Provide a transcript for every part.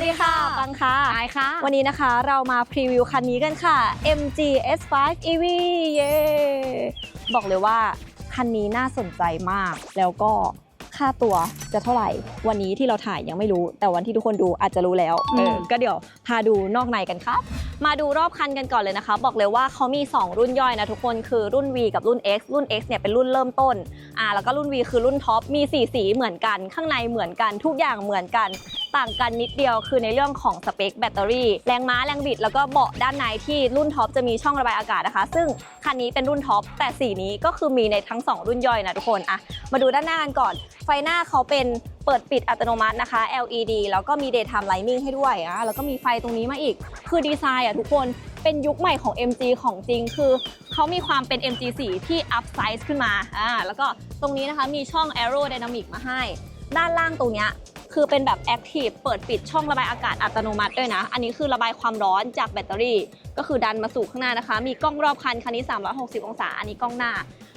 วัสดีค่ะ ปังค่ะอายค่ะ วันนี้นะคะเรามาพรีวิวคันนี้กันค่ะ MG S5 EV เย้ บอกเลยว่าคันนี้น่าสนใจมาก แล้วก็ ค่าตัวจะเท่าไหร่ วันนี้ที่เราถ่ายยังไม่รู้ แต่วันที่ทุกคนดูอาจจะรู้แล้วอืมเออก็เดี๋ยวพาดูนอกในกันครับ มาดูรอบคันกันก่อนเลยนะคะ บอกเลยว่าเขามี 2 รุ่นย่อยนะทุกคนคือรุ่น V กับรุ่น X รุ่น X เนี่ยเป็นรุ่นเริ่มต้นอ่าแล้วก็รุ่น V คือรุ่นท็อปมีสีสีเหมือนกัน ข้างในเหมือนกันทุกอย่างเหมือนกันต่างกันนิดเดียวคือในเรื่องของสเปคแบตเตอรี่แรงม้าแรงบิด แล้วก็เบาะด้านในที่รุ่นท็อปจะมีช่องระบายอากาศนะคะ ซึ่งคันนี้เป็นรุ่นท็อปแต่สีนี้ก็คือมีในทั้ง 2 รุ่นย่อยนะทุกคนอะมาดูด้านหน้ากันก่อน ไฟฟหน้าเขาเป็นเปิดปิดอัตโนมัตินะคะ LED แล้วก็มี daytime lighting ให้ด้วยอะแล้วก็มีไฟตรงนี้มาอีก คือดีไซน์อะทุกคนเป็นยุคใหม่ของ MG ของจริง คือเขามีความเป็น MG4 ที่ up size ขึ้นมาอ่าแล้วก็ตรงนี้นะคะมีช่อง aerodynamic มาให้ ด้านล่างตรงเนี้ยคือเป็นแบบ Active เปิดปิดช่องระบายอากาศอัตโนมัติด้วยนะ อันนี้คือระบายความร้อนจากแบตเตอรี่ ก็คือดันมาสู่ข้างหน้านะคะ มีกล้องรอบคันคันนี้ 360 องศา อันนี้กล้องหน้า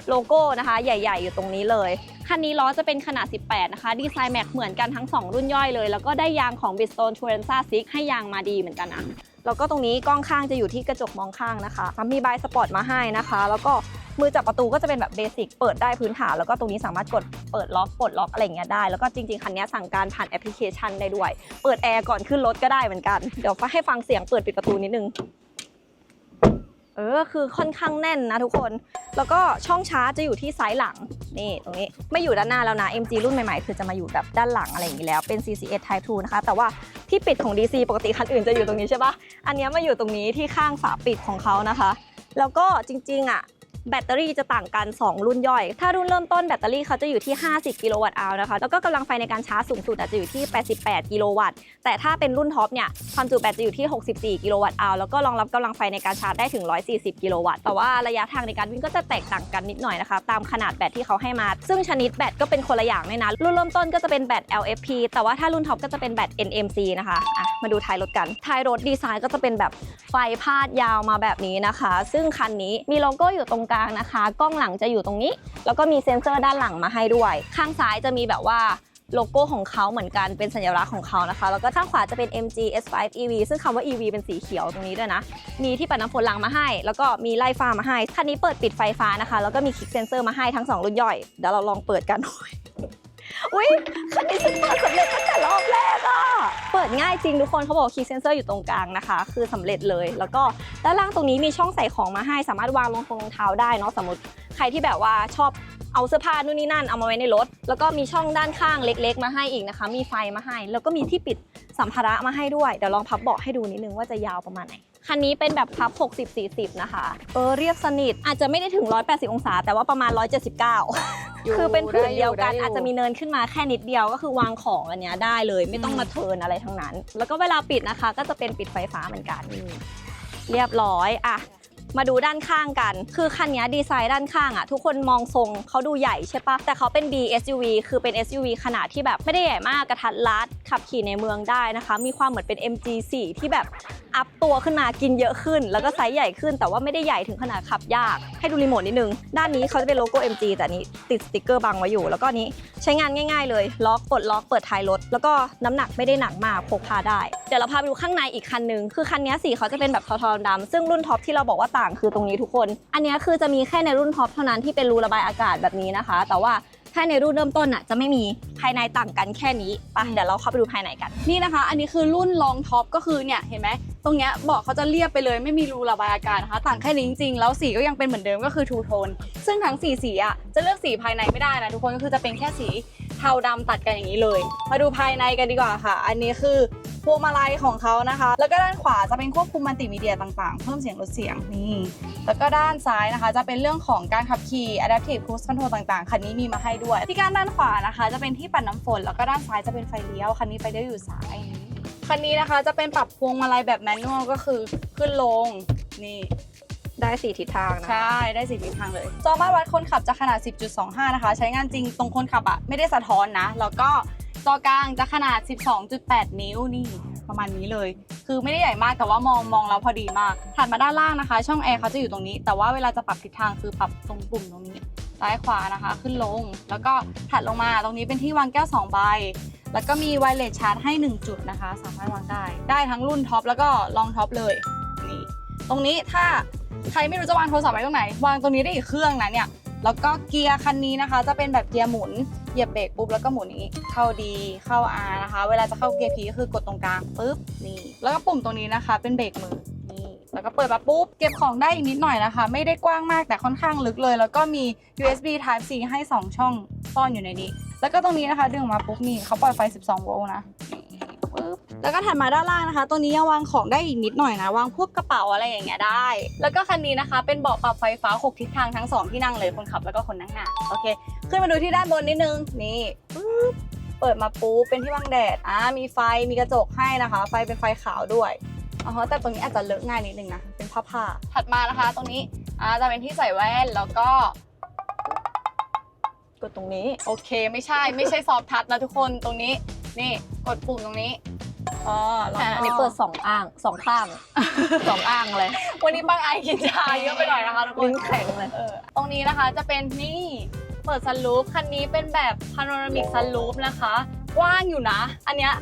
โลโก้นะคะ ใหญ่ ๆ อยู่ตรงนี้เลย คันนี้ล้อจะเป็นขนาด 18 นะคะ ดีไซน์แม็กเหมือนกันทั้ง 2 รุ่นย่อยเลย แล้วก็ได้ยางของ Bridgestone Turanza 6 ให้ยางมาดีเหมือนกันนะแล้วก็ตรงนี้กล้องข้างจะอยู่ที่กระจกมองข้างนะคะมีบายสปอร์ตมาให้นะคะ แล้วก็มือจับประตูก็จะเป็นแบบเบสิกเปิดได้พื้นฐานแล้วก็ตรงนี้สามารถกดเปิดล็อกปลดล็อกอะไรเงี้ยได้ แล้วก็จริง ๆ คันนี้สั่งการผ่านแอปพลิเคชันได้ด้วย เปิดแอร์ก่อนขึ้นรถก็ได้เหมือนกัน เดี๋ยวให้ฟังเสียงเปิดปิดประตูนิดนึง เออคือค่อนข้างแน่นนะทุกคน แล้วก็ช่องชาร์จจะอยู่ที่ซ้ายหลังนี่ตรงนี้ไม่อยู่ด้านหน้าแล้วนะ MG รุ่นใหม่ๆ คือจะมาอยู่แบบด้านหลังอะไรอย่างนี้แล้วเป็น CCS Type 2นะคะ แต่ว่าที่ปิดของ DC ปกติคันอื่นจะอยู่ตรงนี้ใช่ปะอันนี้มาอยู่ตรงนี้ที่ข้างฝาปิดของเขานะคะ แล้วก็จริงๆอะ แบตเตอรี่จะต่างกัน 2 รุ่นย่อย ถ้ารุ่นเริ่มต้นแบตเตอรี่เขาจะอยู่ที่ 50 กิโลวัตต์อาวนะคะ แล้วก็กำลังไฟในการชาร์จสูงสุดอาจจะอยู่ที่ 88 กิโลวัตต์ แต่ถ้าเป็นรุ่นท็อปเนี่ย ความจุแบตจะอยู่ที่ 64 กิโลวัตต์อาวแล้วก็รองรับกำลังไฟในการชาร์จได้ถึง 140 กิโลวัตต์ แต่ว่าระยะทางในการวิ่งก็จะแตกต่างกันนิดหน่อยนะคะ ตามขนาดแบตที่เขาให้มา ซึ่งชนิดแบตก็เป็นคนละอย่างด้วยนะ รุ่นเริ่มต้นก็จะเป็นแบต LFP แต่ว่าถ้ารุ่นท็อปก็จะเป็นแบต NMC นะคะอะมาดูท้ายรถกันท้ายรถดีไซน์ก็จะเป็นแบบไฟพาดยาวมาแบบนี้นะคะ ซึ่งคันนี้มีโลโก้อยู่ตรงกลางนะคะ กล้องหลังจะอยู่ตรงนี้ แล้วก็มีเซ็นเซอร์ด้านหลังมาให้ด้วย ข้างซ้ายจะมีแบบว่าโลโก้ของเขาเหมือนกันเป็นสัญลักษณ์ของเขานะคะ แล้วก็ข้างขวาจะเป็น MG S5 EV ซึ่งคำว่า EV เป็นสีเขียวตรงนี้ด้วยนะ มีที่ปัดน้ำฝนหลังมาให้ แล้วก็มีไล่ฟ้ามาให้ คันนี้เปิดปิดไฟฟ้านะคะ แล้วก็มีคลิกเซนเซอร์มาให้ทั้งสองรุ่นย่อย เดี๋ยวเราลองเปิดกันหน่อย คันนี้ฉันเปิดสำเร็จตั้งแต่รอบแรกอะเปิดง่ายจริงทุกคนเขาบอกคลิกเซนเซอร์อยู่ตรงกลางนะคะ คือสำเร็จเลย แล้วก็ด้านล่างตรงนี้มีช่องใส่ของมาให้ สามารถวางรองทงรองเท้าได้เนาะสมมติใครที่แบบว่าชอบเอาเสื้อผ้านู่นนี่นั่นเอามาไว้ในรถ แล้วก็มีช่องด้านข้างเล็ก ๆ มาให้อีกนะคะ มีไฟมาให้ แล้วก็มีที่ปิดสัมภาระมาให้ด้วย เดี๋ยวลองพับเบาะให้ดูนิดนึงว่าจะยาวประมาณไหน คันนี้เป็นแบบพับ 60-40 นะคะ เออเรียบสนิทอาจจะไม่ได้ถึง 180 องศา แต่ว่าประมาณ 179อยู่คือเป็นผืนเดียวกันได้อยู่อาจจะมีเนินขึ้นมาแค่นิดเดียวก็คือวางของอันเนี้ยได้เลย ไม่ต้องมาเทิร์นอะไรทั้งนั้น แล้วก็เวลาปิดนะคะ ก็จะเป็นปิดไฟฟ้าเหมือนกันนี่เรียบร้อยอะ มาดูด้านข้างกัน คือคันนี้ดีไซน์ด้านข้างอะทุกคนมองทรงเขาดูใหญ่ใช่ปะแต่เขาเป็น B SUV คือเป็น SUV ขนาดที่แบบไม่ได้ใหญ่มากกระทัดรัดขับขี่ในเมืองได้นะคะ มีความเหมือนเป็น MG4 ที่แบบอัพตัวขึ้นมากินเยอะขึ้น แล้วก็ไซส์ใหญ่ขึ้น แต่ว่าไม่ได้ใหญ่ถึงขนาดขับยาก ให้ดูรีโมทนิดนึง ด้านนี้เขาจะเป็นโลโก้ MG แต่นี้ติดสติกเกอร์บังไว้อยู่ แล้วก็นี้ใช้งานง่ายๆ เลย ล็อกปลดล็อกเปิดท้ายรถ แล้วก็น้ำหนักไม่ได้หนักมากพกพาได้ เดี๋ยวเราพาไปดูข้างในอีกคันนึง คือคันนี้สีเขาจะเป็นแบบเทาๆดำซึ่งรุ่นท็อปที่เราบอกว่าต่างคือตรงนี้ทุกคน อันนี้คือจะมีแค่ในรุ่นท็อปเท่านั้นที่เป็นรูระบายอากาศแบบนี้นะคะ แต่ว่าถ้าในรุ่นเริ่มต้นอะจะไม่มีภายในต่างกันแค่นี้ไปเดี๋ยวเราเข้าไปดูภายในกัน นี่นะคะ อันนี้คือรุ่นรองท็อปก็คือเนี่ยเห็นไหมตรงเนี้ยบอกเขาจะเรียบไปเลยไม่มีรูระบายอากาศนะคะ ต่างแค่นี้จริงๆ แล้วสีก็ยังเป็นเหมือนเดิมก็คือทูโทนซึ่งทั้งสีสีอะจะเลือกสีภายในไม่ได้นะทุกคนก็คือจะเป็นแค่สี เทาดำตัดกันอย่างนี้เลย มาดูภายในกันดีกว่าค่ะ อันนี้คือพวงมาลัยของเขานะคะ แล้วก็ด้านขวาจะเป็นควบคุมมัลติมีเดียต่างๆ เพิ่มเสียงลดเสียงนี่ แล้วก็ด้านซ้ายนะคะ จะเป็นเรื่องของการขับขี่ adaptive cruise control ต่างๆ คันนี้มีมาให้ด้วย ที่การด้านขวานะคะ จะเป็นที่ปัดน้ำฝน แล้วก็ด้านซ้ายจะเป็นไฟเลี้ยว คันนี้ไฟเลี้ยวอยู่ซ้ายคันนี้นะคะจะเป็นปรับพวงมาลัยแบบแมนนวลก็คือขึ้นลงนี่ ได้สีทิศทางนะ ใช่ ได้สีทิศทางเลยจอมาตรวัดคนขับจะขนาด 10.25 นะคะ ใช้งานจริงตรงคนขับอะไม่ได้สะท้อนนะ แล้วก็จอกลางจะขนาด 12.8 นิ้วนี่ประมาณนี้เลย คือไม่ได้ใหญ่มากแต่ว่ามองมองแล้วพอดีมาก ถัดมาด้านล่างนะคะ ช่องแอร์เขาจะอยู่ตรงนี้ แต่ว่าเวลาจะปรับทิศทางคือปรับตรงปุ่มตรงนี้ ซ้ายขวานะคะ ขึ้นลง แล้วก็ถัดลงมาตรงนี้เป็นที่วางแก้ว2ใบ แล้วก็มีไวเลสชาร์จให้ 1 จุดนะคะ สามารถวางได้ ได้ทั้งรุ่นท็อปแล้วก็ลองท็อปเลย นี่ ตรงนี้ถ้า ใครไม่รู้จะวางโทรศัพท์ไว้ตรงไหน วางตรงนี้ได้อีกเครื่องนะเนี่ย แล้วก็เกียร์คันนี้นะคะ จะเป็นแบบเกียร์หมุน เหยียบเบรกปุ๊บแล้วก็หมุนนี้เข้าดีเข้า R นะคะ เวลาจะเข้าเกียร์ P ก็คือกดตรงกลางปุ๊บนี่ แล้วก็ปุ่มตรงนี้นะคะ เป็นเบรกมือนี่แล้วก็เปิดมาปุ๊บเก็บของได้อีกนิดหน่อยนะคะ ไม่ได้กว้างมากแต่ค่อนข้างลึกเลย แล้วก็มี USB Type C ให้ 2 ช่องซ่อนอยู่ในนี้ แล้วก็ตรงนี้นะคะดึงออกมาปุ๊บนี่เขาปล่อยไฟ 12 โวลต์นะนี่ แล้วก็ถัดมาด้านล่างนะคะ ตัวนี้ยังวางของได้อีกนิดหน่อยนะ วางพวกกระเป๋าอะไรอย่างเงี้ยได้ แล้วก็คันนี้นะคะ เป็นเบาะปรับไฟฟ้า6ทิศทางทั้ง 2 ที่นั่งเลยคนขับแล้วก็คนนั่งหน้าโอเค ขึ้นมาดูที่ด้านบนนิดนึงนี่ปุ๊บเปิดมาปุ๊บเป็นที่บังแดดอ่ามีไฟมีกระจกให้นะคะ ไฟเป็นไฟขาวด้วยอ๋อแต่ตรงนี้อาจจะเลอะง่ายนิดนึงนะเป็นผ้าผ้าถัดมานะคะ ตรงนี้อ่าจะเป็นที่ใส่แว่นแล้วก็กดตรงนี้โอเค ไม่ใช่ไม่ใช่ซอฟทัชนะทุกคนตรงนี้ นี่กดปุ่มตรงนี้ อ๋อแล้วก็ อันนี้เปิดสองอ่างสองข้าง สองอ่างเลย วันนี้บางไอกินชาเยอะไปหน่อยนะคะทุกคนลิ้นแข็งเลย เออตรงนี้นะคะจะเป็นนี่เปิดซันรูฟคันนี้เป็นแบบพาโนรามิกซันรูฟนะคะ กว้างอยู่นะ อันเนี้ย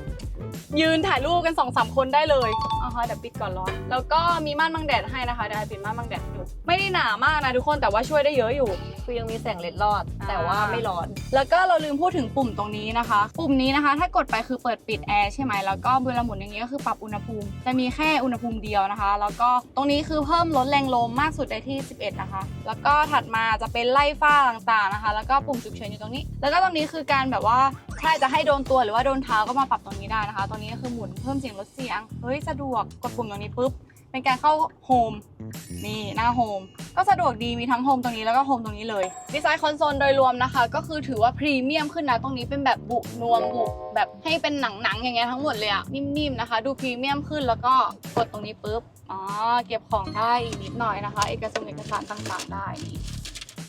ยืนถ่ายรูปกัน2อสคนได้เลยอ่าฮะเดี๋ยวปิดก่อนร้อน แล้วก็มีม่านบังแดดให้นะคะเดี๋ยวไอปิดม่านบังแดดให้ดูไม่ได้หนามากนะทุกคนแต่ว่าช่วยได้เยอะอยู่ คือยังมีแสงเลดรอดอ่าแต่ว่าไม่ร้อน แล้วก็เราลืมพูดถึงปุ่มตรงนี้นะคะ ปุ่มนี้นะคะ ถ้ากดไปคือเปิดปิดแอร์ใช่ไหมแล้วก็เวลาหมุนอย่างนี้ก็คือปรับอุณหภูมิ จะมีแค่อุณหภูมิเดียวนะคะ แล้วก็ตรงนี้คือเพิ่มลดแรงลมมากสุดได้ที่ 11 นะคะ แล้วก็ถัดมาจะเป็นไล่ฝ้าต่างๆนะคะ แล้วก็ปุ่มฉุกเฉินอยู่ตรงนี้ แล้วก็ตรงนี้คือการแบบว่าถ้าจะให้โดนตัวหรือว่าโดนเท้าก็มาปรับตรงนี้ได้นะคะตรงนี้ก็คือหมุนเพิ่มเสียงลดเสียง เฮ้ย สะดวก กดปุ่มตรงนี้ปุ๊บ เป็นการเข้าโฮม นี่หน้าโฮม ก็สะดวกดี มีทั้งโฮมตรงนี้แล้วก็โฮมตรงนี้เลย ดีไซน์คอนโซลโดยรวมนะคะ ก็คือถือว่าพรีเมียมขึ้นนะ ตรงนี้เป็นแบบบุนวมบุแบบให้เป็นหนังๆอย่างเงี้ยทั้งหมดเลยอะนิ่มๆนะคะ ดูพรีเมียมขึ้นแล้วก็กดตรงนี้ปุ๊บ อ๋อ เก็บของได้อีกนิดหน่อยนะคะ เอกสารเอกสารต่างๆได้นี่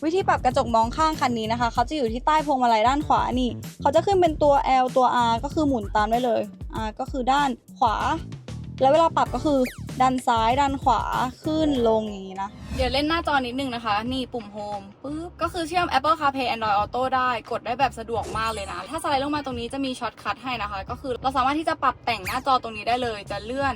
วิธีปรับกระจกมองข้างคันนี้นะคะเขาจะอยู่ที่ใต้พวงมาลัยด้านขวานี่เขาจะขึ้นเป็นตัว L ตัว R ก็คือหมุนตามได้เลย R ก็คือด้านขวา แล้วเวลาปรับก็คือดันซ้ายดันขวาขึ้นลงอย่างนี้นะ เดี๋ยวเล่นหน้าจอนิดนึงนะคะ นี่ปุ่มโฮมปึ๊บก็คือเชื่อม Apple CarPlay Android Auto ได้กดได้แบบสะดวกมากเลยนะ ถ้าสไลด์ลงมาตรงนี้จะมีช็อตคัทให้นะคะ ก็คือเราสามารถที่จะปรับแต่งหน้าจอตรงนี้ได้เลย จะเลื่อน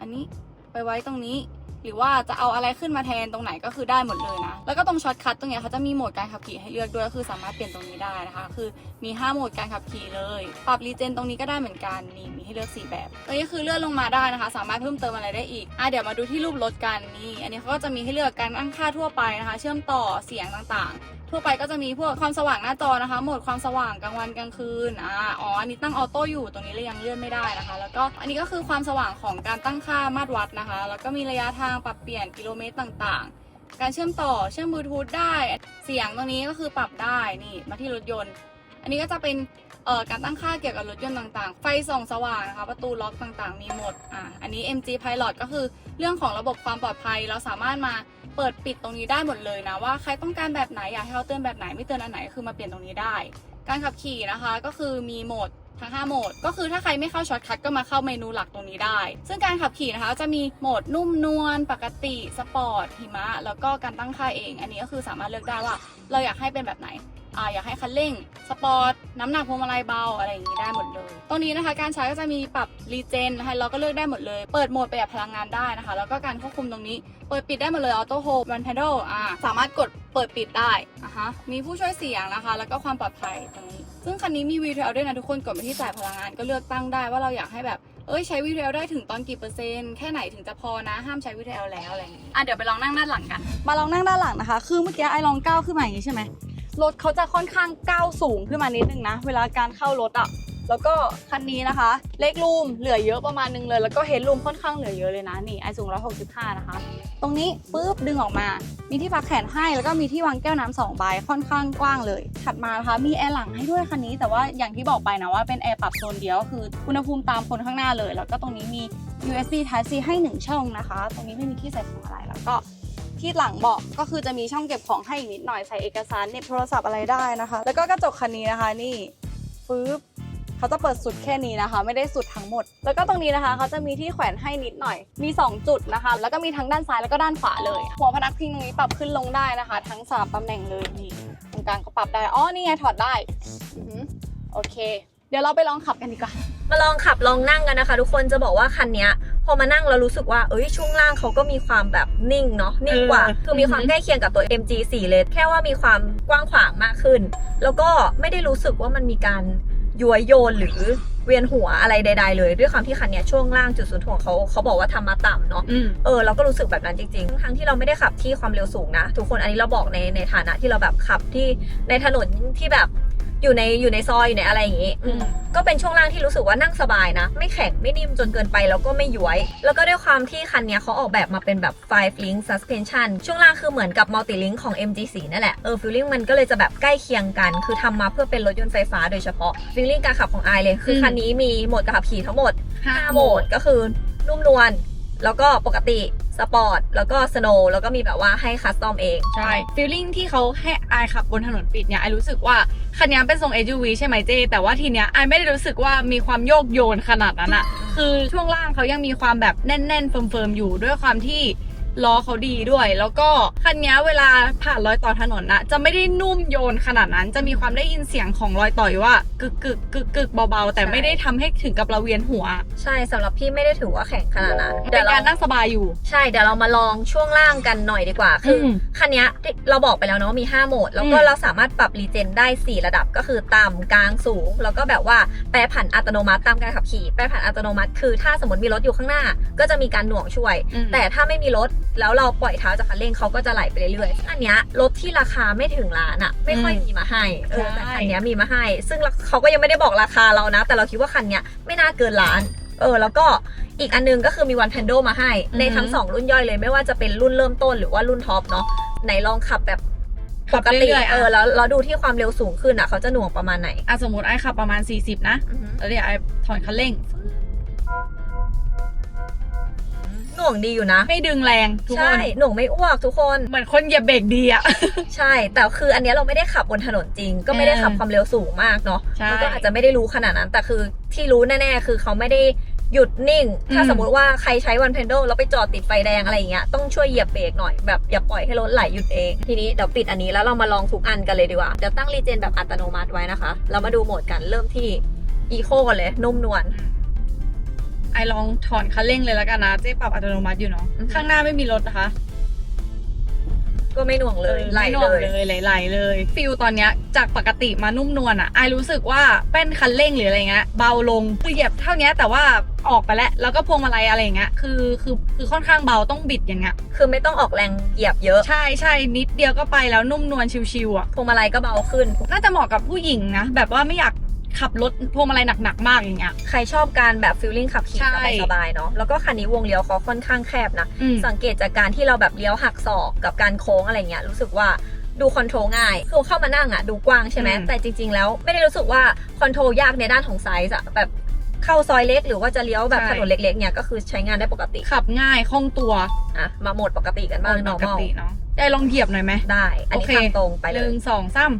อันนี้ไปไว้ตรงนี้ หรือว่าจะเอาอะไรขึ้นมาแทนตรงไหนก็คือได้หมดเลยนะ แล้วก็ตรงช็อตคัทตรงเนี้ยเขาจะมีโหมดการขับขี่ให้เลือกด้วยก็คือสามารถเปลี่ยนตรงนี้ได้นะคะ คือมี 5 โหมดการขับขี่เลย ปรับรีเจนตรงนี้ก็ได้เหมือนกันนี่มีให้เลือก 4 แบบตัวนี้คือเลื่อนลงมาได้นะคะ สามารถเพิ่มเติมอะไรได้อีกอะเดี๋ยวมาดูที่รูปรถกันนี่อันนี้เขาก็จะมีให้เลือกการตั้งค่าทั่วไปนะคะ เชื่อมต่อเสียงต่างๆ ทั่วไปก็จะมีพวกความสว่างหน้าจอนะคะ โหมดความสว่างกลางวันกลางคืนอ่าอ๋ออันนี้ตั้งออโต้อยู่ตรงนี้เลยยังเลื่อนไม่ได้นะคะ แล้วก็อันนี้ก็คือความสว่างของการตั้งค่ามาตรวัดนะคะ แล้วก็มีระยะทางปรับเปลี่ยนกิโลเมตรต่างๆ การเชื่อมต่อเชื่อมบลูทูธได้ เสียงตรงนี้ก็คือปรับได้นี่มาที่รถยนต์ อันนี้ก็จะเป็น เอ่อการตั้งค่าเกี่ยวกับรถยนต์ต่างๆ ไฟส่องสว่างนะคะ ประตูล็อกต่างๆ มีหมด อะ อันนี้ MG Pilot ก็คือเรื่องของระบบความปลอดภัย เราสามารถมาเปิดปิดตรงนี้ได้หมดเลยนะ ว่าใครต้องการแบบไหนอยากให้เราเตือนแบบไหนไม่เตือนอันไหนคือมาเปลี่ยนตรงนี้ได้ การขับขี่นะคะก็คือมีโหมดทั้ง 5 โหมด ก็คือถ้าใครไม่เข้าช็อตคัทก็มาเข้าเมนูหลักตรงนี้ได้ ซึ่งการขับขี่นะคะจะมีโหมดนุ่มนวล ปกติ สปอร์ต หิมะ แล้วก็การตั้งค่าเอง อันนี้ก็คือสามารถเลือกได้ว่า เราอยากให้เป็นแบบไหน อ่าอยากให้คันเร่ง สปอร์ต น้ำหนักพวงมาลัยเบาอะไรอย่างนี้ได้หมดเลย ตรงนี้นะคะการใช้ก็จะมีปรับรีเจนให้เราก็เลือกได้หมดเลย เปิดโหมดประหยัดพลังงานได้นะคะ แล้วก็การควบคุมตรงนี้ เปิดปิดได้หมดเลยออโต้โฮมวันเพดลอ่าสามารถกดเปิดปิดได้อะฮะมีผู้ช่วยเสียงนะคะ แล้วก็ความปลอดภัยตรงนี้ ซึ่งคันนี้มีวีเทลด้วยนะทุกคนกดไปที่จ่ายพลังงานก็เลือกตั้งได้ว่าเราอยากให้แบบเอ้ยใช้วีเทลได้ถึงตอนกี่เปอร์เซ็นต์แค่ไหนถึงจะพอนะห้ามใช้วีเทลแล้วอะไรอย่างนี้อะเดี๋ยวไปลองนั่งด้านหลังกัน มาลองนั่งด้านหลังนะคะ คือเมื่อกี้ไอลองก้าวขึ้นมาอย่างนี้ใช่ไหม รถเขาจะค่อนข้างก้าวสูงขึ้นมานิดนึงนะ เวลาการเข้ารถอะแล้วก็คันนี้นะคะ เล็กรูมเหลือเยอะประมาณนึงเลย แล้วก็เฮดรูมค่อนข้างเหลือเยอะเลยนะ นี่ไอสูง 165 นะคะ ตรงนี้ปุ๊บดึงออกมา มีที่พักแขนให้ แล้วก็มีที่วางแก้วน้ำสองใบค่อนข้างกว้างเลย ถัดมานะคะ มีแอร์หลังให้ด้วยคันนี้ แต่ว่าอย่างที่บอกไปนะว่าเป็นแอร์ปรับโซนเดียว คืออุณหภูมิตามคนข้างหน้าเลย แล้วก็ตรงนี้มี USB Type C ให้หนึ่งช่องนะคะ ตรงนี้ไม่มีที่ใส่ของอะไร แล้วก็ ที่หลังเบาะก็คือจะมีช่องเก็บของให้อีกนิดหน่อยใส่เอกสารเน็บโทรศัพท์อะไรได้นะคะ แล้วก็กระจกคันนี้นะคะนี่ปึ๊บเขาจะเปิดสุดแค่นี้นะคะ ไม่ได้สุดทั้งหมด แล้วก็ตรงนี้นะคะเขาจะมีที่แขวนให้นิดหน่อย มี 2 จุดนะคะ แล้วก็มีทั้งด้านซ้ายแล้วก็ด้านขวาเลย หัวพนักพิงตรงนี้ปรับขึ้นลงได้นะคะ ทั้ง3ตำแหน่งเลยนี่ตรงกลางก็ปรับได้อ๋อนี่ไงถอดได้อโอเค เดี๋ยวเราไปลองขับกันดีกว่า มาลองขับลองนั่งกันนะคะ ทุกคนจะบอกว่าคันเนี้ยพอมานั่งเรารู้สึกว่าเอ้ยช่วงล่างเขาก็มีความแบบนิ่งเนาะนิ่งกว่าเออคือมีความอือฮึใกล้เคียงกับตัว MG4 เลยแค่ว่ามีความกว้างขวางมากขึ้น แล้วก็ไม่ได้รู้สึกว่ามันมีการยัวโยนหรือเวียนหัวอะไรใด ๆ เลย ด้วยความที่คันเนี้ยช่วงล่างจุดศูนย์ถ่วงเขาเขาบอกว่าทำมาต่ำเนาะอืมเออเราก็รู้สึกแบบนั้นจริงๆ ทั้งที่เราไม่ได้ขับที่ความเร็วสูงนะ ทุกคนอันนี้เราบอกในในฐานะที่เราแบบขับที่ในถนนที่แบบ อยู่ในอยู่ในซอยอยู่ในอะไรอย่างงี้อืมอืมก็เป็นช่วงล่างที่รู้สึกว่านั่งสบายนะ ไม่แข็งไม่นิ่มจนเกินไปแล้วก็ไม่ย้วย แล้วก็ด้วยความที่คันเนี้ยเขาออกแบบมาเป็นแบบ five link suspension ช่วงล่างคือเหมือนกับ multi link ของ MG4 นั่นแหละ เออ feeling มันก็เลยจะแบบใกล้เคียงกัน คือทำมาเพื่อเป็นรถยนต์ไฟฟ้าโดยเฉพาะ feeling การขับของไอเลย คืออมคันนี้มีโหมดการขับขี่ทั้งหมด ห้า5โหโหมมดดก็คือนุ่มนวล แล้วก็ปกติสปอร์ตแล้วก็สโนว์แล้วก็มีแบบว่าให้คัสตอมเองใช่ฟีลลิ่งที่เขาให้ไอายขับบนถนนปิดเนี่ยไอรู้สึกว่าคันนี้เป็นทรง SUV ใช่ไหมเจ แต่ว่าทีเนี้ยไอไม่ได้รู้สึกว่ามีความโยกโยนขนาดนั้นอะคือช่วงล่างเขายังมีความแบบแน่นๆเฟิร์มๆอยู่ด้วยความที่ ล้อเขาดีด้วย แล้วก็คันนี้เวลาผ่านรอยต่อถนนนะจะไม่ได้นุ่มโยนขนาดนั้น จะมีความได้ยินเสียงของรอยต่ออยู่ว่ากึกกึกกึกกึกเบาๆ แต่ไม่ได้ทำให้ถึงกับเราเวียนหัว ใช่สำหรับพี่ไม่ได้ถือว่าแข็งขนาดนั้นเป็เดี๋ยนวการเรานั่งสบายอยู่ ใช่เดี๋ยวเรามาลองช่วงล่างกันหน่อยดีกว่า คืออมคันเนี้ยที่เราบอกไปแล้วเนาะมี 5 โหมด แล้วก็อืมเราสามารถปรับรีเจนได้ 4 ระดับก็คือต่ำกลางสูง แล้วก็แบบว่าแปรผันอัตโนมัติตามการขับขี่แปรผันอัตโนมัติคือถ้าสมมติมีรถอยู่ข้างหน้า ก็จะมีการหน่วงช่วยอืมแต่ถ้าไม่มีรถแล้วเราปล่อยเท้าจากคันเร่งเขาก็จะไหลไปเรื่อยๆ อันเนี้ยรถที่ราคาไม่ถึงล้านอะไม่ค่อยอืมมีมาให้เออใช่แต่คันเนี้ยมีมาให้ ซึ่งเขาก็ยังไม่ได้บอกราคาเรานะ แต่เราคิดว่าคันเนี้ยไม่น่าเกินล้าน เออ แล้วก็อีกอันนึงก็คือมีวันแพนโดมาให้ ในทั้งสองรุ่นย่อยเลยไม่ว่าจะเป็นรุ่นเริ่มต้นหรือว่ารุ่นท็อปเนาะไหนลองขับแบบปกติขับเรื่อยๆอะเออแล้วเราดูที่ความเร็วสูงขึ้นอะเขาจะหน่วงประมาณไหนอะสมมติไอขับประมาณ 40 นะแล้วเดี๋ยวไอถอนคันเร่ง หน่วงดีอยู่นะ ไม่ดึงแรงทุกคใช่นหน่วงไม่อ้วกทุกคน เหมือนคนเหยียบเบรกดีอะ ใช่ แต่คืออันเนี้ยเราไม่ได้ขับบนถนนจริง ก็ไม่ได้ขับความเร็วสูงมากเนาะใช่มันก็อาจจะไม่ได้รู้ขนาดนั้น แต่คือที่รู้แน่ๆ คือเขาไม่ได้หยุดนิ่ง ถ้าอืม สมมุติว่าใครใช้วันเพนโดแล้วไปจอดติดไฟแดงอะไรอย่างเงี้ย ต้องช่วยเหยียบเบรกหน่อย แบบอย่าปล่อยให้รถไหลหยุดเอง ทีนี้เดี๋ยวปิดอันนี้แล้วเรามาลองทุกอันกันเลยดีกว่า เดี๋ยวตั้งรีเจนแบบอัตโนมัติไว้นะคะ เรามาดูโหมดกัน เริ่มที่อีโคกันเลย นุ่มนวลไอลองถอนคันเร่งเลยแล้วกันนะเจ๊ปรับอัตโนมัติอยู่เนาะอือฮึ ข้างหน้าไม่มีรถนะคะก็ไม่หน่วงเลยไหลไม่หน่เลวงยเลยไหลๆเลยฟิลตอนเนี้ยจากปกติมานุ่มนวลอะไอรู้สึกว่าแป้นคันเร่งหรืออะไรเงี้ยเบาลงคือเหยียบเท่าเนี้ยแต่ว่าออกไปแล้วแล้วก็พวงมาลัยอะไรอย่างเงี้ยคือคือคือค่อนข้างเบาต้องบิดอย่างเงี้ยคือไม่ต้องออกแรงเหยียบเยอะใช่ใช่นิดเดียวก็ไปแล้วนุ่มนวลชิวๆอะ พวงมาลัยก็เบาขึ้น น่าจะเหมาะกับผู้หญิงนะ แบบว่าไม่อยาก ขับรถพวงมาลัยหนักๆมากอย่างเงี้ย ใครชอบการแบบฟิลลิ่งขับขี่ใช่สบายๆเนาะแล้วก็คันนี้วงเลี้ยวเขาค่อนข้างแคบนะ อืม สังเกตจากการที่เราแบบเลี้ยวหักศอกกับการโค้งอะไรเงี้ยรู้สึกว่าดูคอนโทรลง่าย คือเข้ามานั่งอะดูกว้างใช่ไหมอืม แต่จริง ๆ แล้วไม่ได้รู้สึกว่าคอนโทรลยากในด้านของไซส์อะแบบเข้าซอยเล็กหรือว่าจะเลี้ยวแบบถนนเล็กๆเนี่ยก็คือใช้งานได้ปกติขับง่ายคล่องตัวอะมาโหมดปกติกันบ้างป normal กติเนาะได้ลองเหยียบหน่อยไหม ได้ อันนี้โอเค ทางตรงไปหเลนึ่ยงสองสาม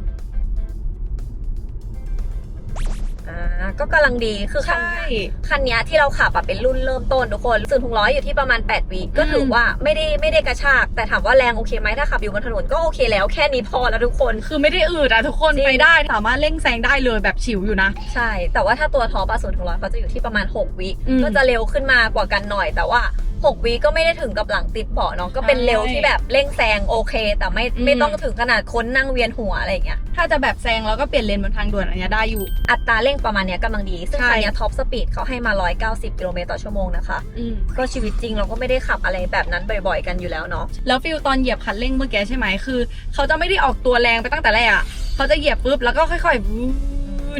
อ่าก็กำลังดีคือคันใช่เนี้ยคันเนี้ยที่เราขับอะเป็นรุ่นเริ่มต้นทุกคนส่วนถุงร้อยอยู่ที่ประมาณ 8วิก็ถือว่าไม่ได้ไม่ได้กระชาก แต่ถามว่าแรงโอเคไหมถ้าขับอยู่บนถนนก็โอเคแล้วแค่นี้พอแล้วทุกคน คือไม่ได้อืดอะทุกคนจริง ไปได้สามารถเร่งแซงได้เลยแบบฉิวอยู่นะ ใช่ แต่ว่าถ้าตัวท็อปอะศูนย์ถึงร้อยเขาจะอยู่ที่ประมาณ 6 วิอืมก็จะเร็วขึ้นมากว่ากันหน่อย แต่ว่า 6 วิก็ไม่ได้ถึงกับหลังติดเบาะเนาะก็เป็นใช่เร็วที่แบบเร่งแซงโอเค แต่ไม่อืม ไม่ต้องถึงขนาดค้นนั่งเวียนหัวอะไรอย่างเงี้ยถ้าจะแบบแซงแล้วก็เปลี่ยนเลนบนทางด่วนอันเนี้ยได้อยู่ อัตราเร่งประมาณเนี้ยกำลังดี ซึ่งใช่ คันเนี้ยท็อปสปีดเขาให้มา 190 กิโลเมตรต่อชั่วโมงนะคะ อืม ก็ชีวิตจริงเราก็ไม่ได้ขับอะไรแบบนั้นบ่อยๆ กันอยู่แล้วเนาะ แล้วฟิลตอนเหยียบคันเร่งเมื่อกี้ใช่ไหมคือ เขาจะไม่ได้ออกตัวแรงไปตั้งแต่แรกอะเขาจะเหยียบปุ๊บแล้วก็ค่อยๆวู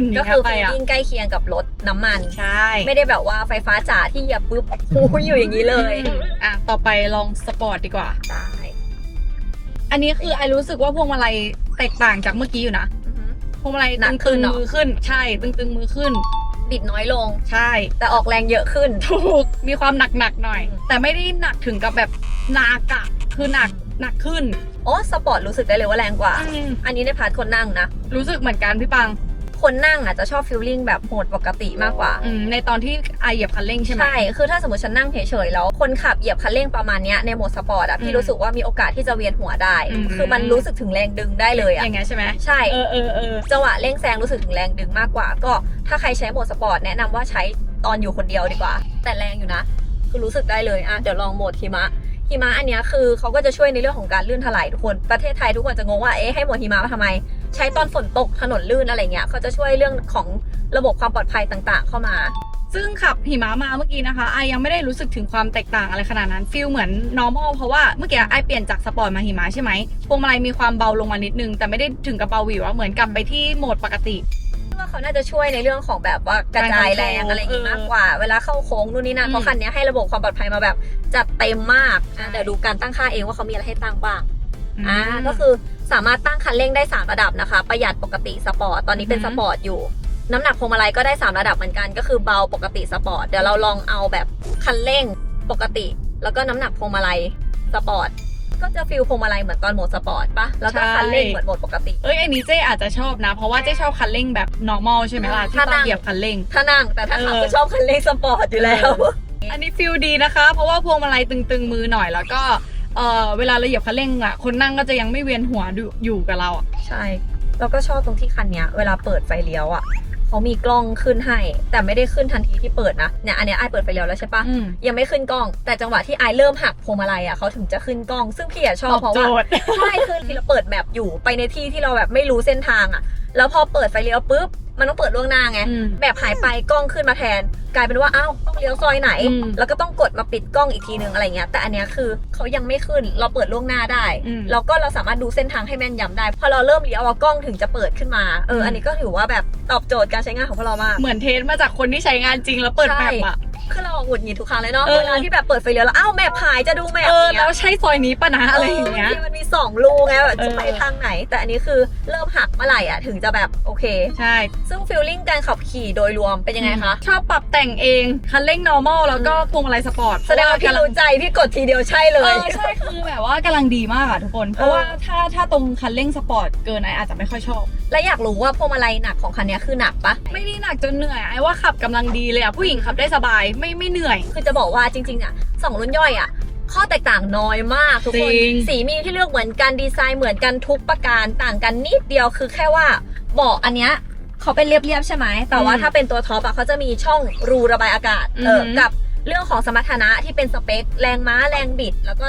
นก็คือไปฟีลอะลิ่งใกล้เคียงกับรถน้ำมัน ใช่ไม่ได้แบบว่าไฟฟ้าจ๋าที่เหยียบปุ๊บหูอยู่อย่างนี้เลยอืมอะ ต่อไปลองสปอร์ตดีกว่า ได้อันนี้คือไอรู้สึกว่าพวงมาลัยแตกต่างจากเมื่อกี้อยู่นะอือหือ พวงมาลัยหนักตึงขึ้ตึนงเหรอมือขึ้น ใช่ตึงตึงมือขึ้น บิดน้อยลง ใช่ แต่ออกแรงเยอะขึ้น ถูกมีความหนักหนักๆหน่อย อืม แต่ไม่ได้หนักถึงกับแบบหนากะคือหนักหนักขึ้นโอ้สปอร์ตรู้สึกได้เลยว่าแรงกว่าอันนี้ในพาร์ทคนนั่งนะ รู้สึกเหมือนกันพี่ปัง คนนั่งอะจะชอบฟีลลิ่งแบบโหมดปกติมากกว่า อืมในตอนที่ไอเหยียบคันเร่งใช่ไหมใช่ คือถ้าสมมติฉันนั่งเฉยๆแล้ว คนขับเหยียบคันเร่งประมาณเนี้ยในโหมดสปอร์ตอะอืพี่มรู้สึกว่ามีโอกาสที่จะเวียนหัวได้ อืม คือมันรู้สึกถึงแรงดึงได้เลยออะย่างเงี้ยใช่ไหมใช่ เออเออเออจังหวะเร่งแซงรู้สึกถึงแรงดึงมากกว่า ก็ถ้าใครใช้โหมดสปอร์ตแนะนำว่าใช้ตอนอยู่คนเดียวดีกว่า แต่แรงอยู่นะ คือรู้สึกได้เลยอะเดี๋ยวลองโหมดหิมะหิมะอันเนี้ยคือเขาก็จะช่วยในเรื่องของการลื่นถลายทุกคนประเทศไทยทุกคนจะงงว่าเอ๊ะให้โหมดหิมะมาทำไม ใช้ตอนฝนตกถนนลื่นอะไรเงี้ยเขาจะช่วยเรื่องของระบบความปลอดภัยต่างๆ เข้ามา ซึ่งขับหิมะมาเมื่อกี้นะคะไอยังไม่ได้รู้สึกถึงความแตกต่างอะไรขนาดนั้นฟีลเหมือน normal เพราะว่าเมื่อกี้ไอเปลี่ยนจากสปอร์ตมาหิมะใช่ไหมพวงมาลัยมีความเบาลงมานิดนึง แต่ไม่ได้ถึงกับเบาหวิวอะเหมือนกลับไปที่โหมดปกติว่าเขาน่าจะช่วยในเรื่องของแบบว่ากระจายแรงอะไรอย่างงี้มากกว่า เวลาเข้าโค้งนู่นนี่นั่อืนมเพราะคันนี้ให้ระบบความปลอดภัยมาแบบจัดเต็มมากใช่อะเดี๋ยวดูการตั้งค่าเองว่าเขามีอะไรให้ตั้งบ้างมอ่าก็คือ สามารถตั้งคันเร่งได้ 3 ระดับนะคะ ประหยัดปกติสปอร์ตตอนนี้เป็นอือสฮึปอร์ตอยู่ น้ำหนักพวงมาลัยก็ได้ 3 ระดับเหมือนกัน ก็คือเบาปกติสปอร์ตเดี๋ยวเราลองเอาแบบคันเร่งปกติ แล้วก็น้ำหนักพวงมาลัยสปอร์ตก็จะฟิลพวงมาลัยเหมือนตอนโหมดสปอร์ตปะแล้วก็คันเร่งเหมือนโหมดปกติ เอ้ยอันนี้เจ๊อาจจะชอบนะ เพราะว่าเจ๊ชอบคันเร่งแบบ normal ใช่ไหมล่ะที่ถ้าต้นั่องงเหยียบคันเร่งถ้านั่งแต่ถ้าขับเออก็ชอบคันเร่งสปอร์ตอยู่แล้ว อันนี้ฟิลดีนะคะ เพราะว่าพวงมาลัยตึงๆมือหน่อยแล้วก็ เออเวลาเราเหยียบคันเร่งอะ คนนั่งก็จะยังไม่เวียนหัวอยู่อยู่กับเราอะใช่แล้วก็ชอบตรงที่คันเนี้ยเวลาเปิดไฟเลี้ยวอะเขามีกล้องขึ้นให้ แต่ไม่ได้ขึ้นทันทีที่เปิดนะเนี่ยอันเนี้ยไอายเปิดไฟเลี้ยวแล้วใช่ปะอืมยังไม่ขึ้นกล้อง แต่จังหวะที่ไอายเริ่มหักพวงมาลัยอะเขาถึงจะขึ้นกล้อง ซึ่งพี่อะชอบเพราะว่าทย์ใช่คือที่เราเปิดแมปอยู่ไปในที่ที่เราแบบไม่รู้เส้นทางอะ แล้วพอเปิดไฟเลี้ยวปุ๊บ มันต้องเปิดล่วงหน้าไงอืม แบบหายไปกล้องขึ้นมาแทน กลายเป็นว่าอ้าวต้องเลี้ยวซอยไหน อืมแล้วก็ต้องกดมาปิดกล้องอีกทีนึงอะไรเงี้ยแต่อันเนี้ยคือเขายังไม่ขึ้นเราเปิดล่วงหน้าได้ อืมแล้วก็เราสามารถดูเส้นทางให้แม่นยำได้พอเราเริ่มเลี้ยวอะกล้องถึงจะเปิดขึ้นมาเออมอันนี้ก็ถือว่าแบบตอบโจทย์การใช้งานของพวกเรามาก เหมือนเทสมาจากคนที่ใช้งานจริงแล้วเปิดใช่แมปอะ คือเราหงุดหงิดทุกครั้งเลยเนาะเออ เวลาที่แบบเปิดไฟเลี้ยวแล้วอ้าวแมพหายจะดูแมพเอออย่างเงี้แล้ยวใช่ซอยนี้ปะนะอะไรอย่างเงี้ย บทีมันมีสองรูไงแบบเออจะไปทางไหน แต่อันนี้คือเริ่มหักเมื่อไหร่อะถึงจะแบบโอเค ใช่ ซึ่งฟีลลิ่งการขับขี่โดยรวมเป็นยังไงคะชอบปรับแต่งเองคันเร่ง normal แล้วก็พวงมาลัยสปอร์ตแสดงว่าพี่รู้ใจพี่กดทีเดียวใช่เลเอย อใช่คือแบบว่ากำลังดีมากอะทุกคน เพราะว่าถ้าถ้าตรงคันเร่งสปอร์ตเกินไออาจจะไม่ค่อยชอบ และอยากรู้ว่าพวงมาลัยหนักของคันเนี้ยคือหนักปะ ไม่ได้หนักจนเหนื่อยไอว่าขับกำลังดีเลยอะผู้หญิงขับได้สบายไม่ไม่เหนื่อย คือจะบอกว่าจริง ๆ อะสองรุ่นย่อยอะ ข้อแตกต่างน้อยมากทุกคนจริง สีมีที่เลือกเหมือนกันดีไซน์เหมือนกันทุกประการต่างกันนิดเดียวคือแค่ว่าเบาะอันเนี้ยเขาเป็นเรียบๆใช่ไหมแต่ว่าถ้าเป็นตัวท็อปอะเขาจะมีช่องรูระบายอากาศเอออือหือกับเรื่องของสมรรถนะที่เป็นสเปคแรงม้าแรงบิด แล้วก็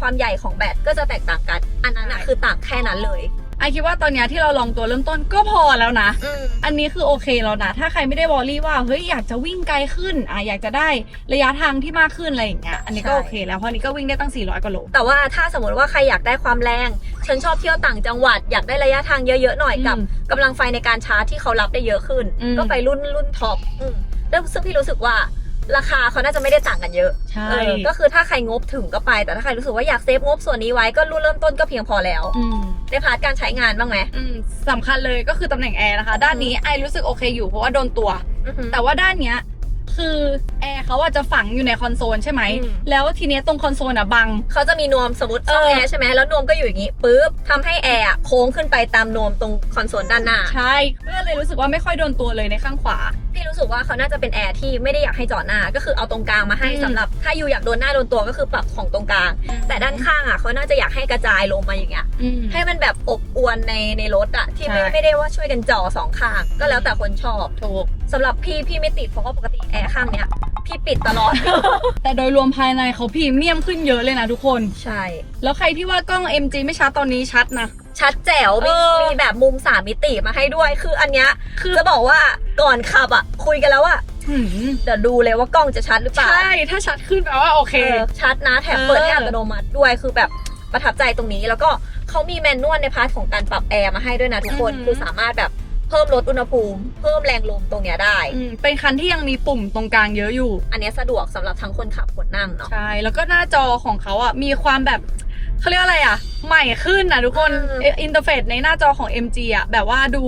ความใหญ่ของแบตก็จะแตกต่างกัน อันนั้นอะคือต่างแค่นั้นเลย ไอคิดว่าตอนเนี้ยที่เราลองตัวเริ่มต้นก็พอแล้วนะ อืม อันนี้คือโอเคแล้วนะ ถ้าใครไม่ได้วอรี่ว่าเฮ้ยอยากจะวิ่งไกลขึ้นอะอยากจะได้ระยะทางที่มากขึ้นอะไรอย่างเงี้ยอันนี้ก็ใช่ โอเคแล้วเพราะอันนี้ก็วิ่งได้ตั้ง 400กว่าโล แต่ว่าถ้าสมมติว่าใครอยากได้ความแรง ฉันชอบเที่ยวต่างจังหวัด อยากได้ระยะทางเยอะๆหน่อยกับอืมกำลังไฟในการชาร์จที่เขารับได้เยอะขึ้น อืม ก็ไปรุ่นรุ่นท็อปอืมแล้วซึ่งพี่รู้สึกว่า ราคาเขาน่าจะไม่ได้ต่างกันเยอะใช่เออก็คือถ้าใครงบถึงก็ไป แต่ถ้าใครรู้สึกว่าอยากเซฟงบส่วนนี้ไว้ก็รุ่นเริ่มต้นก็เพียงพอแล้ว อืม ในพาร์ทการใช้งานบ้างไหมอืมสำคัญเลยก็คือตำแหน่งแอร์นะคะ ด้านนี้ไอรู้สึกโอเคอยู่เพราะว่าโดนตัว อือหือ แต่ว่าด้านเนี้ยคือแอร์เขาอะจะฝังอยู่ในคอนโซลใช่ไหม อืม แล้วทีเนี้ยตรงคอนโซลอะบัง เขาจะมีนวมสมมติช่องเออ แอร์ใช่ไหมแล้วนวมก็อยู่อย่างนี้ปุ๊บทำให้แอร์อะโค้งขึ้นไปตามนวมตรงคอนโซลด้านหน้า ใช่ก็เลยรู้สึกว่าไม่ค่อยโดนตัวเลยในข้างขวาพี่รู้สึกว่าเขาน่าจะเป็นแอร์ที่ไม่ได้อยากให้จอดหน้า ก็คือเอาตรงกลางมาให้อืม สำหรับถ้าอยู่อยากโดนหน้าโดนตัวก็คือปรับของตรงกลาง แต่ด้านข้างอะเขาน่าจะอยากให้กระจายลงมาอย่างเงี้ย อืม ให้มันแบบอบอวนในในรถอะที่ไม่ใช่ ไม่ได้ว่าช่วยกันจ่อสองข้าง ก็แล้วแต่คนชอบถูก สำหรับพี่พี่ไม่ติดเพราะว่าปกติแอร์ข้างเนี้ยพี่ปิดตลอด แต่โดยรวมภายในเขาพรีเมียมขึ้นเยอะเลยนะทุกคน ใช่ แล้วใครที่ว่ากล้อง MG ไม่ชัดตอนนี้ชัดนะ ชัดแจ๋วมีเออ มีแบบมุมสามมิติมาให้ด้วย คืออันเนี้ยคือจะบอกว่าก่อนขับอะ คุยกันแล้วว่าหืมเดี๋ยวดูเลยว่ากล้องจะชัดหรือเปล่าใช่ถ้าชัดขึ้นแปลว่าโอเค เออชัดนะแถมเออเปิดให้อัตโนมัติด้วยคือแบบประทับใจตรงนี้แล้วก็เขามีแมนนวลในพาร์ทของการปรับแอร์มาให้ด้วยนะทุกคนอือหือ คือสามารถแบบ เพิ่มลดอุณหภูมิ เพิ่มแรงลมตรงเนี้ยได้ อืมเป็นคันที่ยังมีปุ่มตรงกลางเยอะอยู่ อันเนี้ยสะดวกสำหรับทั้งคนขับคนนั่งเนาะ ใช่ แล้วก็หน้าจอของเขาอะ มีความแบบเขาเรียกว่าอะไรอะ ใหม่ขึ้นนะทุกคนอืมเอินเทอร์เฟซในหน้าจอของ MG อะ แบบว่าดู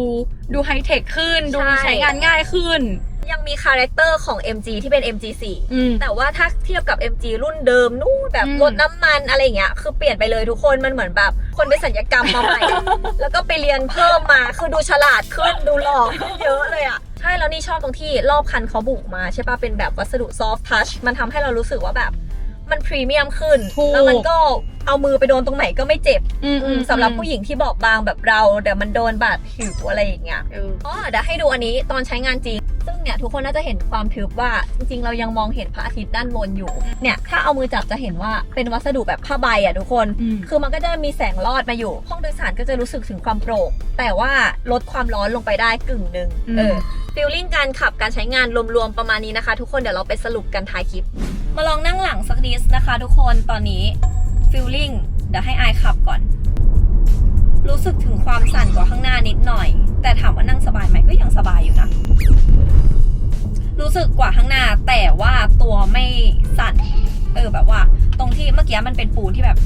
ดูไฮเทคขึ้น ดูใช่ ใช้งานง่ายขึ้น ยังมีคาแรคเตอร์ของ MG ที่เป็น MG4 อืมแต่ว่าถ้าเทียบกับ MG รุ่นเดิมนู่นแบบอืมรถน้ำมันอะไรอย่างเงี้ยคือเปลี่ยนไปเลยทุกคนมันเหมือนแบบ คนไปสัญญกรรมมาใหม่ แล้วก็ไปเรียนเพิ่มมาคือดูฉลาดขึ้นดูหล่อขึ้นเยอะเลยอะใช่แล้วนี่ชอบตรงที่รอบคันเขาบุกมาใช่ปะเป็นแบบวัสดุซอฟทัชมันทำให้เรารู้สึกว่าแบบ มันพรีเมียมขึ้นถูกแล้วมันก็เอามือไปโดนตรงไหนก็ไม่เจ็บอืมอืมสำหรับผู้หญิงที่บอบบางแบบเราเดี๋ยวมันโดนบาดผิวอะไรอย่างเงี้ยเอออ๋อเดี๋ยวให้ดูอันนี้ตอนใช้งานจริง ซึ่งเนี่ยทุกคนน่าจะเห็นความทึบว่าจริงๆ เรายังมองเห็นพระอาทิตย์ด้านบนอยู่ เนี่ยถ้าเอามือจับจะเห็นว่าเป็นวัสดุแบบผ้าใบอะทุกคนอืมคือมันก็จะมีแสงลอดมาอยู่ ห้องโดยสารก็จะรู้สึกถึงความโปร่งแต่ว่าลดความร้อนลงไปได้กึ่งหนึ่งอืมเออฟีลลิ่งการขับการใช้งานรวมๆประมาณนี้นะคะ ทุกคนเดี๋ยวเราไปสรุปกันท้ายคลิป มาลองนั่งหลังสักนิดนะคะทุกคนตอนนี้ฟีลลิ่งเดี๋ยวให้อายขับก่อน รู้สึกถึงความสั่นกว่าข้างหน้านิดหน่อย แต่ถามว่านั่งสบายไหมก็ยังสบายอยู่นะ รู้สึกกว่าข้างหน้าแต่ว่าตัวไม่สั่น เออแบบว่า ตรงที่เมื่อกี้มันเป็นปูนที่แบบ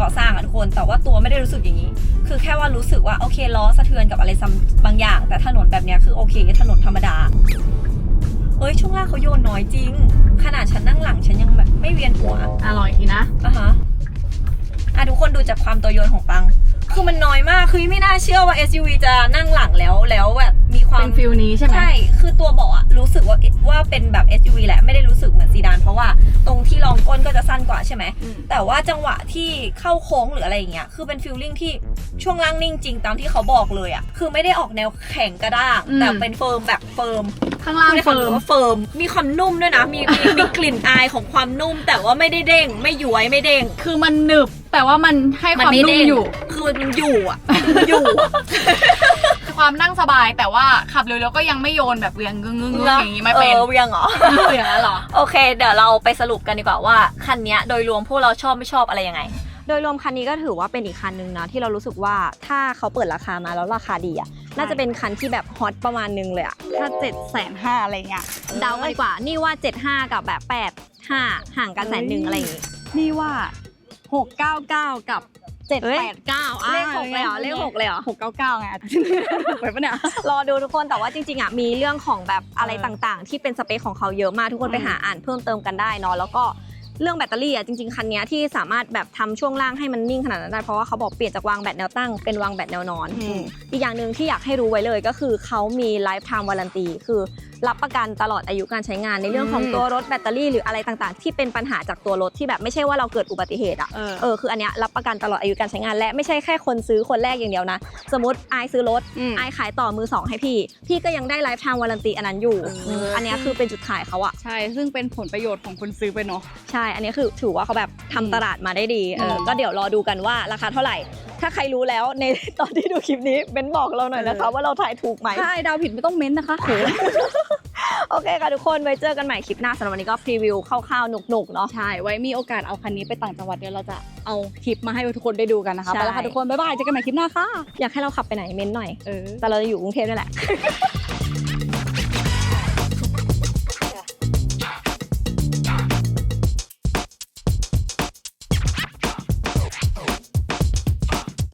ก่อสร้างอะทุกคน แต่ว่าตัวไม่ได้รู้สึกอย่างนี้ คือแค่ว่ารู้สึกว่าโอเคล้อสะเทือนกับอะไรซัมบางอย่าง แต่ถนนแบบเนี้ยคือโอเค ถนนธรรมดาเอ้ยช่วงล่างเขาโยนน้อยจริง ขนาดฉันนั่งหลังฉันยังแบบไม่เวียนหัวอร่อยทีนะ อะฮะอะทุกคนดูจากความตัวโยนของปัง คือมันน้อยมากคือไม่น่าเชื่อว่า SUV จะนั่งหลังแล้วแล้วแบบมีความ เป็นฟิลนี้ใช่ไหม ใช่ คือตัวเบาะอะรู้สึกว่าว่าเป็นแบบ SUV แหละ ไม่ได้รู้สึกเหมือนซีดาน เพราะว่าตรงที่รองก้นก็จะสั้นกว่าใช่ไหม อืม แต่ว่าจังหวะที่เข้าโค้งหรืออะไรอย่างเงี้ย คือเป็นฟิลลิ่งที่ช่วงล่างนิ่งจริงตามที่เขาบอกเลยอะคือไม่ได้ออกแนวแข็งกระด้างแต่เป็นเฟิร์มแบบเฟิร์ม ข้างล่างไม่ได้เฟิร์มว่าเฟิร์มมีความนุ่มด้วยนะ มีมีมีกลิ่นอายของความนุ่ม แต่ว่าไม่ได้เด้ง ไม่ย้วยไม่เด้ง คือมันหนึบแต่ว่ามันให้ความนุ่มอยู่ คือมันอยู่อะมันอยู่อะความนั่งสบายแต่ว่าขับเร็วๆก็ยังไม่โยนแบบเวียงงึ้งงึ้งๆอย่างนี้ไม่เป็นเออเวียงเหรออย่างนั้นเหรอ โอเค เดี๋ยวเราไปสรุปกันดีกว่าว่าคันเนี้ยโดยรวมพวกเราชอบไม่ชอบอะไรยังไง โดยรวมคันนี้ก็ถือว่าเป็นอีกคันหนึ่งนะที่เรารู้สึกว่าถ้าเขาเปิดราคามาแล้วราคาดีอะน่าจะเป็นคันที่แบบฮอตประมาณนึงเลยอะถ้าเจ็ดแสนห้าอะไรเงี้ยเดากันดีกว่า นี่ว่า 75 กับแบบ 85 ห่างกันแสนหนึ่งอะไรอย่างงี้นี่ว่าหกเก้าเก้ากับเจ็ดเฮ้ยแปดเก้าเลขหกเลยเหรอเลขหกเลยเหรอหกเก้าเก้าไงถูกไปปะเนี่ยรอดูทุกคนแต่ว่าจริงๆอะมีเรื่องของแบบอะไรเออต่างๆ ที่เป็นสเปคของเขาเยอะมากทุกคนอืมไปหาอ่านเพิ่มเติมกันได้เนาะแล้วก็ เรื่องแบตเตอรี่อะจริงๆคันเนี้ยที่สามารถแบบทำช่วงล่างให้มันนิ่งขนาดนั้นได้เพราะว่าเขาบอกเปลี่ยนจากวางแบตแนวตั้งเป็นวางแบตแนวนอนอืมอีกอย่างหนึ่งที่อยากให้รู้ไว้เลยก็คือเขามีไลฟ์ไทม์วารันตีคือ รับประกันตลอดอายุการใช้งานในเรื่องของอืมตัวรถแบตเตอรี่หรืออะไรต่างๆ ที่เป็นปัญหาจากตัวรถที่แบบไม่ใช่ว่าเราเกิดอุบัติเหตุอะเออเออคืออันเนี้ยรับประกันตลอดอายุการใช้งานและไม่ใช่แค่คนซื้อคนแรกอย่างเดียวนะ สมมติไอายซื้อรถอืมไอายขายต่อมือสองให้พี่ พี่ก็ยังได้ไลฟ์ไทม์วารันตีอันนั้นอยู่เอออืมอันเนี้ยคือเป็นจุดขายเขาอะใช่ ซึ่งเป็นผลประโยชน์ของคนซื้อไปเนาะใช่ อันนี้คือถือว่าเขาแบบทำตลาดมาได้ดีเอออืมก็เดี๋ยวรอดูกันว่าราคาเท่าไหร่ ถ้าใครรู้แล้วในตอนที่ดูคลิปนี้เบนบอกเราหน่อยนะคะเออว่าเราทายถูกไหมถ้าไอ้ดาวผิดไม่ต้องเม้นต์นะคะโอเคค่ะทุกคนไว้เจอกันใหม่คลิปหน้าสำหรับวันนี้ก็พรีวิวคร่าวๆหนุกๆเนาะใช่ไว้มีโอกาสเอาคันนี้ไปต่างจังหวัดเดี๋ยวเราจะเอาคลิปมาให้ทุกคนได้ดูกันนะคะใช่ไปแล้วค่ะทุกคนบ๊ายบายเจอกันใหม่คลิปหน้าค่ะอยากให้เราขับไปไหนเม้นหน่อยเออแต่เราจะอยู่กรุงเทพนี่แหละ